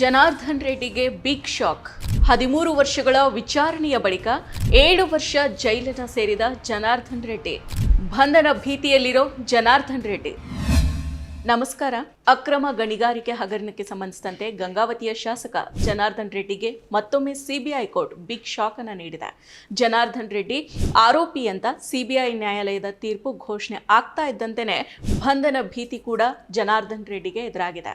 Janardhan ರೆಡ್ಡಿಗೆ big shock. ಹದಿಮೂರು ವರ್ಷಗಳ ವಿಚಾರಣೆಯ ಬಳಿಕ ಏಳು ವರ್ಷ ಜೈಲಿನ ಸೇರಿದ ಜನಾರ್ದನ್ ರೆಡ್ಡಿ. ಬಂಧನ ಭೀತಿಯಲ್ಲಿರೋ ಜನಾರ್ದನ್ ರೆಡ್ಡಿ. ನಮಸ್ಕಾರ. ಅಕ್ರಮ ಗಣಿಗಾರಿಕೆ ಹಗರಣಕ್ಕೆ ಸಂಬಂಧಿಸಿದಂತೆ ಗಂಗಾವತಿಯ ಶಾಸಕ ಜನಾರ್ದನ್ ರೆಡ್ಡಿಗೆ ಮತ್ತೊಮ್ಮೆ ಸಿಬಿಐ ಕೋರ್ಟ್ ಬಿಗ್ ಶಾಕ್ ಅನ್ನು ನೀಡಿದೆ. ಜನಾರ್ದನ್ ರೆಡ್ಡಿ ಆರೋಪಿ ಅಂತ ಸಿಬಿಐ ನ್ಯಾಯಾಲಯದ ತೀರ್ಪು ಘೋಷಣೆ ಆಗ್ತಾ ಇದ್ದಂತೆಯೇ ಬಂಧನ ಭೀತಿ ಕೂಡ ಜನಾರ್ದನ್ ರೆಡ್ಡಿಗೆ ಎದುರಾಗಿದೆ.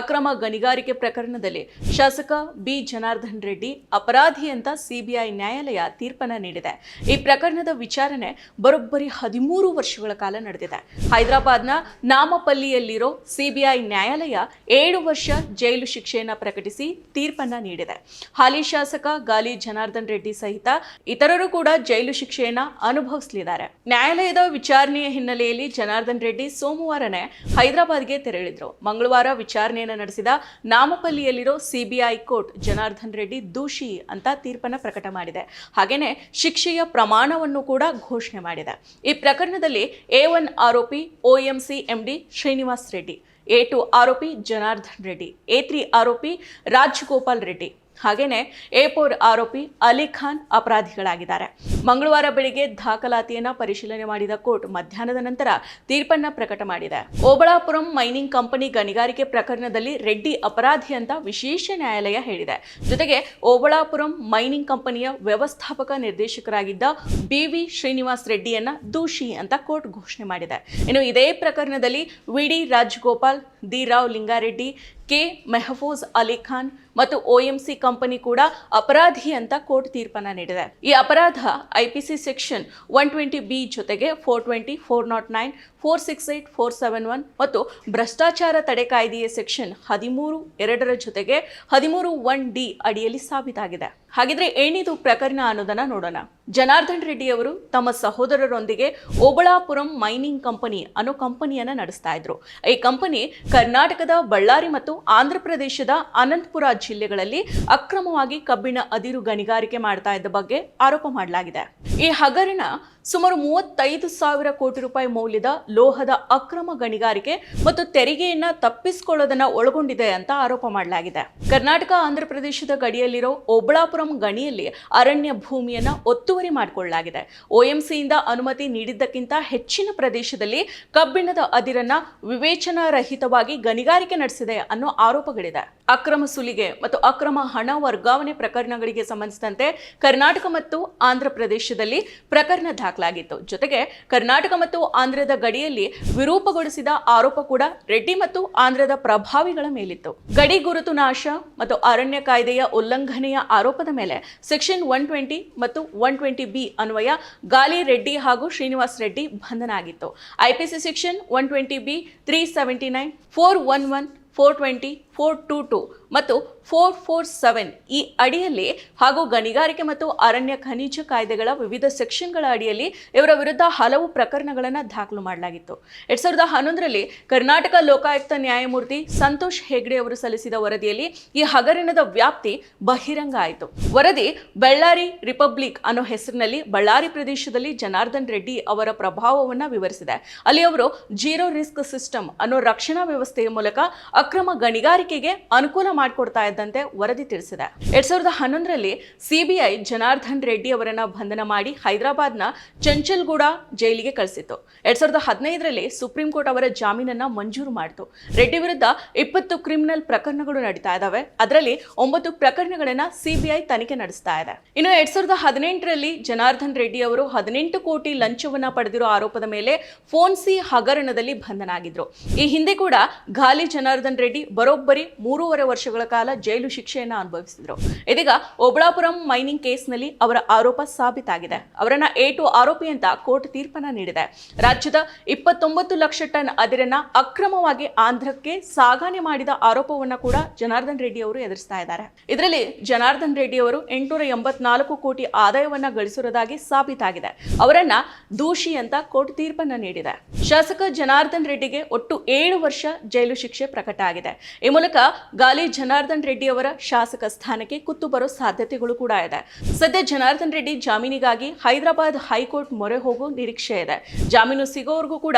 ಅಕ್ರಮ ಗಣಿಗಾರಿಕೆ ಪ್ರಕರಣದಲ್ಲಿ ಶಾಸಕ ಬಿ ಜನಾರ್ದನ್ ರೆಡ್ಡಿ ಅಪರಾಧಿ ಅಂತ ಸಿಬಿಐ ನ್ಯಾಯಾಲಯ ತೀರ್ಪನ್ನ ನೀಡಿದೆ. ಈ ಪ್ರಕರಣದ ವಿಚಾರಣೆ ಬರೋಬ್ಬರಿ ಹದಿಮೂರು ವರ್ಷಗಳ ಕಾಲ ನಡೆದಿದೆ. ಹೈದರಾಬಾದ್ನ ನಾಮಪಲ್ಲಿಯಲ್ಲಿರೋ ಸಿಬಿಐ ನ್ಯಾಯಾಲಯ ಏಳು ವರ್ಷ ಜೈಲು ಶಿಕ್ಷೆಯನ್ನು ಪ್ರಕಟಿಸಿ ತೀರ್ಪನ್ನ ನೀಡಿದೆ. ಹಾಲಿ ಶಾಸಕ ಗಾಲಿ ಜನಾರ್ದನ್ ರೆಡ್ಡಿ ಸಹಿತ ಇತರರು ಕೂಡ ಜೈಲು ಶಿಕ್ಷೆಯನ್ನ ಅನುಭವಿಸಲಿದ್ದಾರೆ. ನ್ಯಾಯಾಲಯದ ವಿಚಾರಣೆಯ ಹಿನ್ನೆಲೆಯಲ್ಲಿ ಜನಾರ್ದನ್ ರೆಡ್ಡಿ ಸೋಮವಾರನೇ ಹೈದರಾಬಾದ್ಗೆ ತೆರಳಿದ್ರು. ಮಂಗಳವಾರ ವಿಚಾರಣೆಯನ್ನು ನಡೆಸಿದ ನಾಮಪಲ್ಲಿಯಲ್ಲಿರೋ C B I court Janardhan Reddy ದೋಷಿ ಅಂತ ತೀರ್ಪನ್ನ ಪ್ರಕಟ ಮಾಡಿದೆ. ಹಾಗೇನೆ ಶಿಕ್ಷೆಯ ಪ್ರಮಾಣವನ್ನು ಕೂಡ ಘೋಷಣೆ ಮಾಡಿದೆ. ಈ ಪ್ರಕರಣದಲ್ಲಿ ಎ ಒನ್ ಆರೋಪಿ O M C M D Srinivas Reddy A two ಆರೋಪಿ ಜನಾರ್ದನ್ ರೆಡ್ಡಿ ಎ ತ್ರೀ ಆರೋಪಿ ರಾಜ್ಗೋಪಾಲ್ ರೆಡ್ಡಿ ಹಾಗೇನೆ ಏಪೋರ್ ಆರೋಪಿ ಅಲಿ ಖಾನ್ ಅಪರಾಧಿಗಳಾಗಿದ್ದಾರೆ. ಮಂಗಳವಾರ ಬೆಳಿಗ್ಗೆ ದಾಖಲಾತಿಯನ್ನ ಪರಿಶೀಲನೆ ಮಾಡಿದ ಕೋರ್ಟ್ ಮಧ್ಯಾಹ್ನದ ನಂತರ ತೀರ್ಪನ್ನ ಪ್ರಕಟ ಮಾಡಿದೆ. ಓಬಳಾಪುರಂ ಮೈನಿಂಗ್ ಕಂಪನಿ ಗಣಿಗಾರಿಕೆ ಪ್ರಕರಣದಲ್ಲಿ ರೆಡ್ಡಿ ಅಪರಾಧಿ ಅಂತ ವಿಶೇಷ ನ್ಯಾಯಾಲಯ ಹೇಳಿದೆ. ಜೊತೆಗೆ ಓಬಳಾಪುರಂ ಮೈನಿಂಗ್ ಕಂಪನಿಯ ವ್ಯವಸ್ಥಾಪಕ ನಿರ್ದೇಶಕರಾಗಿದ್ದ ಬಿ ವಿ ಶ್ರೀನಿವಾಸ್ ರೆಡ್ಡಿಯನ್ನ ದೋಷಿ ಅಂತ ಕೋರ್ಟ್ ಘೋಷಣೆ ಮಾಡಿದೆ. ಇನ್ನು ಇದೇ ಪ್ರಕರಣದಲ್ಲಿ V D Rajgopal, D Rao Lingareddy, K Mehfooz Ali Khan ಮತ್ತು ಓಎಂಸಿ ಕಂಪನಿ ಕೂಡ ಅಪರಾಧಿ ಅಂತ ಕೋರ್ಟ್ ತೀರ್ಪನ್ನ ನೀಡಿದೆ. ಈ ಅಪರಾಧ I P C section one twenty B ಜೊತೆಗೆ four twenty four nought nine four six eight four seven one ಮತ್ತು ಭ್ರಷ್ಟಾಚಾರ ತಡೆ ಕಾಯ್ದೆಯ ಸೆಕ್ಷನ್ ಹದಿಮೂರು, ಎರಡರ ಜೊತೆಗೆ ಹದಿಮೂರು ಒನ್ ಡಿ ಅಡಿಯಲ್ಲಿ ಸಾಬೀತಾಗಿದೆ. ಹಾಗಿದ್ರೆ ಏನಿದು ಪ್ರಕರಣ ಅನ್ನೋದನ್ನ ನೋಡೋಣ. ಜನಾರ್ದನ್ ರೆಡ್ಡಿ ಅವರು ತಮ್ಮ ಸಹೋದರರೊಂದಿಗೆ ಓಬಳಾಪುರಂ ಮೈನಿಂಗ್ ಕಂಪನಿ ಅನ್ನೋ ಕಂಪನಿಯನ್ನ ನಡೆಸ್ತಾ ಇದ್ರು. ಈ ಕಂಪನಿ ಕರ್ನಾಟಕದ ಬಳ್ಳಾರಿ ಮತ್ತು ಆಂಧ್ರ ಪ್ರದೇಶದ ಅನಂತಪುರ ಜಿಲ್ಲೆಗಳಲ್ಲಿ ಅಕ್ರಮವಾಗಿ ಕಬ್ಬಿಣ ಅದಿರು ಗಣಿಗಾರಿಕೆ ಮಾಡ್ತಾ ಇದ್ದ ಬಗ್ಗೆ ಆರೋಪ ಮಾಡಲಾಗಿದೆ. ಈ ಹಗರಣ ಸುಮಾರು ಮೂವತ್ತೈದು ಸಾವಿರ ಕೋಟಿ ರೂಪಾಯಿ ಮೌಲ್ಯದ ಲೋಹದ ಅಕ್ರಮ ಗಣಿಗಾರಿಕೆ ಮತ್ತು ತೆರಿಗೆಯನ್ನ ತಪ್ಪಿಸಿಕೊಳ್ಳೋದನ್ನ ಒಳಗೊಂಡಿದೆ ಅಂತ ಆರೋಪ ಮಾಡಲಾಗಿದೆ. ಕರ್ನಾಟಕ, ಆಂಧ್ರ ಪ್ರದೇಶದ ಗಡಿಯಲ್ಲಿರೋ ಓಬಳಾಪುರಂ ಗಣಿಯಲ್ಲಿ ಅರಣ್ಯ ಭೂಮಿಯನ್ನು ಒತ್ತುವರಿ ಮಾಡಿಕೊಳ್ಳಲಾಗಿದೆ. ಒಎಂಸಿಯಿಂದ ಅನುಮತಿ ನೀಡಿದ್ದಕ್ಕಿಂತ ಹೆಚ್ಚಿನ ಪ್ರದೇಶದಲ್ಲಿ ಕಬ್ಬಿಣದ ಅದಿರನ್ನ ವಿವೇಚನಾರಹಿತವಾಗಿ ಗಣಿಗಾರಿಕೆ ನಡೆಸಿದೆ ಅನ್ನೋ ಆರೋಪಗಳಿದೆ. ಅಕ್ರಮ ಸುಲಿಗೆ ಮತ್ತು ಅಕ್ರಮ ಹಣ ವರ್ಗಾವಣೆ ಪ್ರಕರಣಗಳಿಗೆ ಸಂಬಂಧಿಸಿದಂತೆ ಕರ್ನಾಟಕ ಮತ್ತು ಆಂಧ್ರ ಪ್ರದೇಶದಲ್ಲಿ ಪ್ರಕರಣ ದಾಖಲಾಗಿತ್ತು. ಜೊತೆಗೆ ಕರ್ನಾಟಕ ಮತ್ತು ಆಂಧ್ರದ ಗಡಿಯಲ್ಲಿ ವಿರೂಪಗೊಳಿಸಿದ ಆರೋಪ ಕೂಡ ರೆಡ್ಡಿ ಮತ್ತು ಆಂಧ್ರದ ಪ್ರಭಾವಿಗಳ ಮೇಲಿತ್ತು. ಗಡಿ ಗುರುತು ನಾಶ ಮತ್ತು ಅರಣ್ಯ ಕಾಯ್ದೆಯ ಉಲ್ಲಂಘನೆಯ ಆರೋಪದ ಮೇಲೆ ಸೆಕ್ಷನ್ ಒನ್ ಟ್ವೆಂಟಿ ಮತ್ತು ಒನ್ ಟ್ವೆಂಟಿ ಬಿ ಅನ್ವಯ ಗಾಲಿ ರೆಡ್ಡಿ ಹಾಗೂ ಶ್ರೀನಿವಾಸ್ ರೆಡ್ಡಿ ಬಂಧನ ಆಗಿತ್ತು I P C section one twenty B three seventy nine, four one one, four twenty, four two two ಮತ್ತು ಫೋರ್ ಫೋರ್ ಸೆವೆನ್ ಈ ಅಡಿಯಲ್ಲಿ ಹಾಗೂ ಗಣಿಗಾರಿಕೆ ಮತ್ತು ಅರಣ್ಯ ಖನಿಜ ಕಾಯ್ದೆಗಳ ವಿವಿಧ ಸೆಕ್ಷನ್ಗಳ ಅಡಿಯಲ್ಲಿ ಇವರ ವಿರುದ್ಧ ಹಲವು ಪ್ರಕರಣಗಳನ್ನು ದಾಖಲು ಮಾಡಲಾಗಿತ್ತು. ಎರಡ್ ಸಾವಿರದ ಹನ್ನೊಂದರಲ್ಲಿ ಕರ್ನಾಟಕ ಲೋಕಾಯುಕ್ತ ನ್ಯಾಯಮೂರ್ತಿ ಸಂತೋಷ್ ಹೆಗ್ಡೆ ಅವರು ಸಲ್ಲಿಸಿದ ವರದಿಯಲ್ಲಿ ಈ ಹಗರಣದ ವ್ಯಾಪ್ತಿ ಬಹಿರಂಗ ಆಯಿತು. ವರದಿ ಬಳ್ಳಾರಿ ರಿಪಬ್ಲಿಕ್ ಅನ್ನೋ ಹೆಸರಿನಲ್ಲಿ ಬಳ್ಳಾರಿ ಪ್ರದೇಶದಲ್ಲಿ ಜನಾರ್ದನ್ ರೆಡ್ಡಿ ಅವರ ಪ್ರಭಾವವನ್ನು ವಿವರಿಸಿದೆ. ಅಲ್ಲಿ ಅವರು ಜೀರೋ ರಿಸ್ಕ್ ಸಿಸ್ಟಮ್ ಅನ್ನೋ ರಕ್ಷಣಾ ವ್ಯವಸ್ಥೆಯ ಮೂಲಕ ಅಕ್ರಮ ಗಣಿಗಾರಿಕೆಗೆ ಅನುಕೂಲ ಮಾಡಿಕೊಡ್ತಾ ಇದ್ದಂತೆ ವರದಿ ತಿಳಿಸಿದೆ. ಎರಡ್ ಸಾವಿರದ ಹನ್ನೊಂದರಲ್ಲಿ ಸಿಬಿಐ ಜನಾರ್ದನ್ ರೆಡ್ಡಿ ಅವರನ್ನ ಬಂಧನ ಮಾಡಿ ಹೈದರಾಬಾದ್ನ ಚಂಚಲ್ಗೂಡ ಜೈಲಿಗೆ ಕಳಿಸಿತ್ತು. ಎರಡ್ ಸಾವಿರದ ಹದಿನೈದರಲ್ಲಿ ಸುಪ್ರೀಂ ಕೋರ್ಟ್ ಅವರ ಜಾಮೀನನ್ನ ಮಂಜೂರು ಮಾಡಿತು. ರೆಡ್ಡಿ ವಿರುದ್ಧ ಇಪ್ಪತ್ತು ಕ್ರಿಮಿನಲ್ ಪ್ರಕರಣಗಳು ನಡೀತಾ ಇದಾವೆ. ಅದರಲ್ಲಿ ಒಂಬತ್ತು ಪ್ರಕರಣಗಳನ್ನ ಸಿಬಿಐ ತನಿಖೆ ನಡೆಸ್ತಾ ಇದೆ. ಇನ್ನು ಎರಡ್ ಸಾವಿರದ ಹದಿನೆಂಟರಲ್ಲಿ ಜನಾರ್ದನ್ ರೆಡ್ಡಿ ಅವರು ಹದಿನೆಂಟು ಕೋಟಿ ಲಂಚವನ್ನ ಪಡೆದಿರೋ ಆರೋಪದ ಮೇಲೆ ಫೋನ್ಸಿ ಹಗರಣದಲ್ಲಿ ಬಂಧನ ಆಗಿದ್ರು ಈ ಹಿಂದೆ ಕೂಡ ಗಾಲಿ ಜನಾರ್ದನ್ ರೆಡ್ಡಿ ಬರೋಬ್ಬರಿ ಮೂರುವರೆ ವರ್ಷಗಳ ಕಾಲ ಜೈಲು ಶಿಕ್ಷೆಯನ್ನು ಅನುಭವಿಸಿದ್ರು. ಇದೀಗ ಒಬಳಾಪುರಂ ಮೈನಿಂಗ್ ಕೇಸ್ನಲ್ಲಿ ಅವರ ಆರೋಪ ಸಾಬೀತಾಗಿದೆ. ಅವರನ್ನ ಎ ಟು ಆರೋಪಿ ಅಂತ ಕೋರ್ಟ್ ತೀರ್ಪನ್ನ ನೀಡಿದೆ. ರಾಜ್ಯದ ಇಪ್ಪತ್ತೊಂಬತ್ತು ಲಕ್ಷ ಟನ್ ಅದಿರನ್ನ ಅಕ್ರಮವಾಗಿ ಆಂಧ್ರಕ್ಕೆ ಸಾಗಾಣೆ ಮಾಡಿದ ಆರೋಪವನ್ನ ಕೂಡ ಜನಾರ್ದನ್ ರೆಡ್ಡಿ ಅವರು ಎದುರಿಸ್ತಾ ಇದ್ದಾರೆ. ಇದರಲ್ಲಿ ಜನಾರ್ದನ್ ರೆಡ್ಡಿ ಅವರು ಎಂಟುನೂರ ಎಂಬತ್ನಾಲ್ಕು ಕೋಟಿ ಆದಾಯವನ್ನ ಗಳಿಸಿರುವುದಾಗಿ ಸಾಬೀತಾಗಿದೆ. ಅವರನ್ನ ದೋಷಿ ಅಂತ ಕೋರ್ಟ್ ತೀರ್ಪನ್ನ ನೀಡಿದೆ. ಶಾಸಕ ಜನಾರ್ದನ್ ರೆಡ್ಡಿಗೆ ಒಟ್ಟು ಏಳು ವರ್ಷ ಜೈಲು ಶಿಕ್ಷೆ ಪ್ರಕಟ ಆಗಿದೆ. ಈ ಮೂಲಕ ಗಾಲಿ ಜನಾರ್ದನ್ ರೆಡ್ಡಿ ಅವರ ಶಾಸಕ ಸ್ಥಾನಕ್ಕೆ ಕುತ್ತು ಬರೋ ಸಾಧ್ಯತೆಗಳು ಕೂಡ ಇದೆ. ಸದ್ಯ ಜನಾರ್ದನ್ ರೆಡ್ಡಿ ಜಾಮೀನಿಗಾಗಿ ಹೈದರಾಬಾದ್ ಹೈಕೋರ್ಟ್ ಮೊರೆ ಹೋಗೋ ನಿರೀಕ್ಷೆ ಇದೆ. ಜಾಮೀನು ಸಿಗೋವರೆಗೂ ಕೂಡ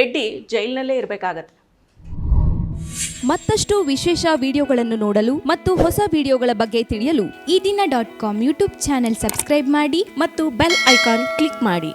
ರೆಡ್ಡಿ ಜೈಲಿನಲ್ಲೇ ಇರಬೇಕಾಗತ್ತೆ. ಮತ್ತಷ್ಟು ವಿಶೇಷ ವಿಡಿಯೋಗಳನ್ನು ನೋಡಲು ಮತ್ತು ಹೊಸ ವಿಡಿಯೋಗಳ ಬಗ್ಗೆ ತಿಳಿಯಲು Ee Dina dot com YouTube channel subscribe ಮಾಡಿ ಮತ್ತು ಬೆಲ್ ಐಕಾನ್ ಕ್ಲಿಕ್ ಮಾಡಿ.